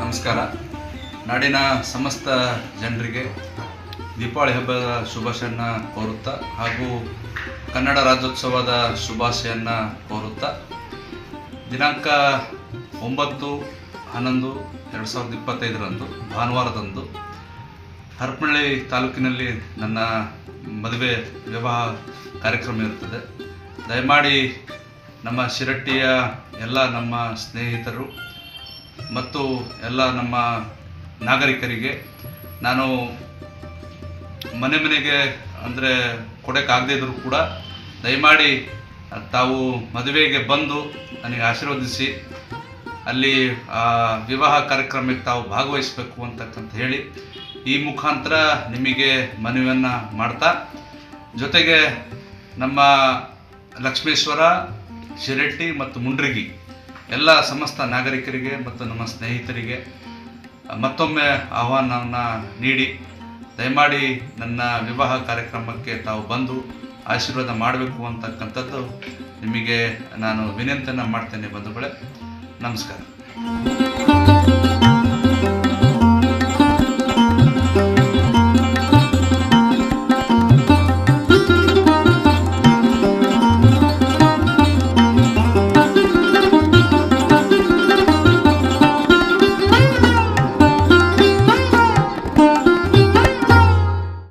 ನಮಸ್ಕಾರ. ನಾಡಿನ ಸಮಸ್ತ ಜನರಿಗೆ ದೀಪಾವಳಿ ಹಬ್ಬದ ಶುಭಾಶಯನ್ನ ಕೋರುತ್ತಾ ಹಾಗೂ ಕನ್ನಡ ರಾಜ್ಯೋತ್ಸವದ ಶುಭಾಶಯನ್ನ ಕೋರುತ್ತಾ ದಿನಾಂಕ ಒಂಬತ್ತು, ಹನ್ನೊಂದು, ಎರಡು ಸಾವಿರದ ಇಪ್ಪತ್ತೈದರಂದು, ಭಾನುವಾರದಂದು ಹರಪನಹಳ್ಳಿ ತಾಲೂಕಿನಲ್ಲಿ ನನ್ನ ಮದುವೆ ವಿವಾಹ ಕಾರ್ಯಕ್ರಮ ಇರುತ್ತದೆ. ದಯಮಾಡಿ ನಮ್ಮ ಶಿರಟ್ಟಿಯ ಎಲ್ಲ ನಮ್ಮ ಸ್ನೇಹಿತರು ಮತ್ತು ಎಲ್ಲ ನಮ್ಮ ನಾಗರಿಕರಿಗೆ ನಾನು ಮನೆ ಮನೆಗೆ ಅಂದರೆ ಕೊಡೋಕ್ಕಾಗದೇ ಇದ್ದರೂ ಕೂಡ ದಯಮಾಡಿ ತಾವು ಮದುವೆಗೆ ಬಂದು ನನಗೆ ಆಶೀರ್ವದಿಸಿ, ಅಲ್ಲಿ ಆ ವಿವಾಹ ಕಾರ್ಯಕ್ರಮಕ್ಕೆ ತಾವು ಭಾಗವಹಿಸಬೇಕು ಅಂತಕ್ಕಂಥ ಹೇಳಿ, ಈ ಮುಖಾಂತರ ನಿಮಗೆ ಮನವಿಯನ್ನು ಮಾಡ್ತಾ, ಜೊತೆಗೆ ನಮ್ಮ ಲಕ್ಷ್ಮೇಶ್ವರ, ಶಿರಟ್ಟಿ ಮತ್ತು ಮುಂಡ್ರಿಗಿ, ಎಲ್ಲ ಸಮಸ್ತ ನಾಗರಿಕರಿಗೆ ಮತ್ತು ನಮ್ಮ ಸ್ನೇಹಿತರಿಗೆ ಮತ್ತೊಮ್ಮೆ ಆಹ್ವಾನವನ್ನು ನೀಡಿ, ದಯಮಾಡಿ ನನ್ನ ವಿವಾಹ ಕಾರ್ಯಕ್ರಮಕ್ಕೆ ತಾವು ಬಂದು ಆಶೀರ್ವಾದ ಮಾಡಬೇಕು ಅಂತಕ್ಕಂಥದ್ದು ನಿಮಗೆ ನಾನು ವಿನಂತಿಯನ್ನು ಮಾಡ್ತೇನೆ ಬಂಧುಗಳೇ. ನಮಸ್ಕಾರ.